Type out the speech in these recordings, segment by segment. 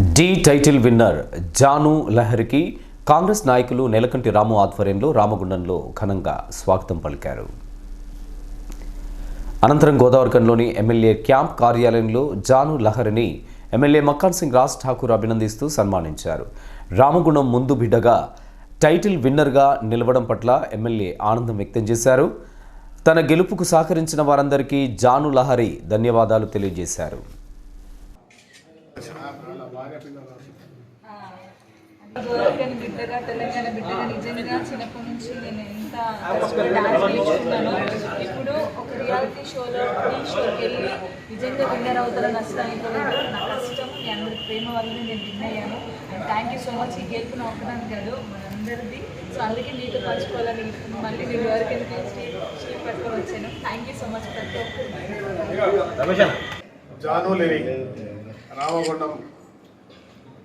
D title winner Janu లహరికి కాంగ్రెస్ నాయకులు నెలకంటి రాము ఆధ్వర్యంలో రామగుండంలో ఘనంగా స్వాగతం పలికారు. అనంతరం గోదావరికంలోని ఎమ్మెల్యే క్యాంప్ కార్యాలయంలో జాను లహరిని ఎమ్మెల్యే మక్కాన్ సింగ్ రాజ్ ఠాకూర్ అభినందిస్తూ సన్మానించారు. రామగుండం ముందు బిడ్డగా టైటిల్ విన్నర్గా నిలవడం పట్ల ఎమ్మెల్యే ఆనందం వ్యక్తం చేశారు. తన గెలుపుకు సహకరించిన వారందరికీ జాను లహరి ధన్యవాదాలు తెలియజేశారు. బిడ్డగా తెలంగాణ బిడ్డగా నిజంగా చిన్నప్పటి నుంచి నేను ఎంత కష్టపడి డాన్స్ నేర్చుకున్నాను ఇప్పుడు ఒక రియాలిటీ షోలో ఈ షోకి వెళ్ళి నిజంగా విన్నర్ అవుతారని అసలు అనుకోలేదు నా కష్టం మీ అందరి ప్రేమ వల్లనే నేను విన్ అయ్యాను. And thank you so much ఈ గెలుపు నా ఒక్కదాన్ని కాదు మనందరిది సో అందుకే నీతో పంచుకోవాలని మళ్ళీ నేను పట్టుకొని వచ్చాను. థ్యాంక్ యూ సో మచ్ ప్రతి ఒక్కరికి. జాను లేని రామగుండం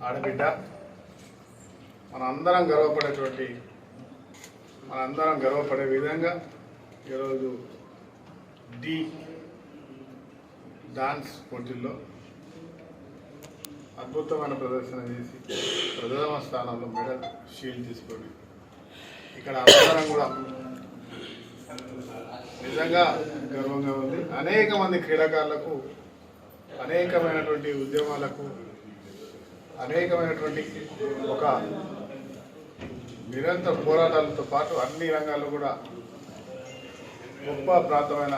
ఆడబిడ్డ. మనందరం గర్వపడేటువంటి మనందరం గర్వపడే విధంగా ఈరోజు డి డాన్స్ పోటీల్లో అద్భుతమైన ప్రదర్శన చేసి ప్రథమ స్థానంలో మెడల్ షీల్డ్ తీసుకొని ఇక్కడ అందరం కూడా నిజంగా గర్వంగా ఉంది. అనేక మంది క్రీడాకారులకు అనేకమైనటువంటి ఉద్యమాలకు అనేకమైనటువంటి ఒక నిరంతర పోరాటాలతో పాటు అన్ని రంగాల్లో కూడా గొప్ప ప్రాంతమైన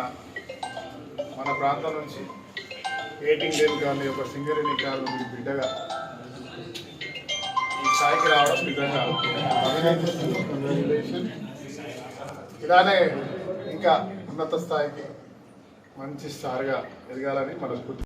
మన ప్రాంతం నుంచి ఎయిటింగ్ డేస్ కానీ ఒక సింగరేణి కానీ బిడ్డగా ఈ స్థాయికి రావడం నిజంగా అభినందిస్తుంది ఇలానే ఇంకా ఉన్నత స్థాయికి మంచి స్టార్గా ఎదగాలని మనస్ఫూర్తి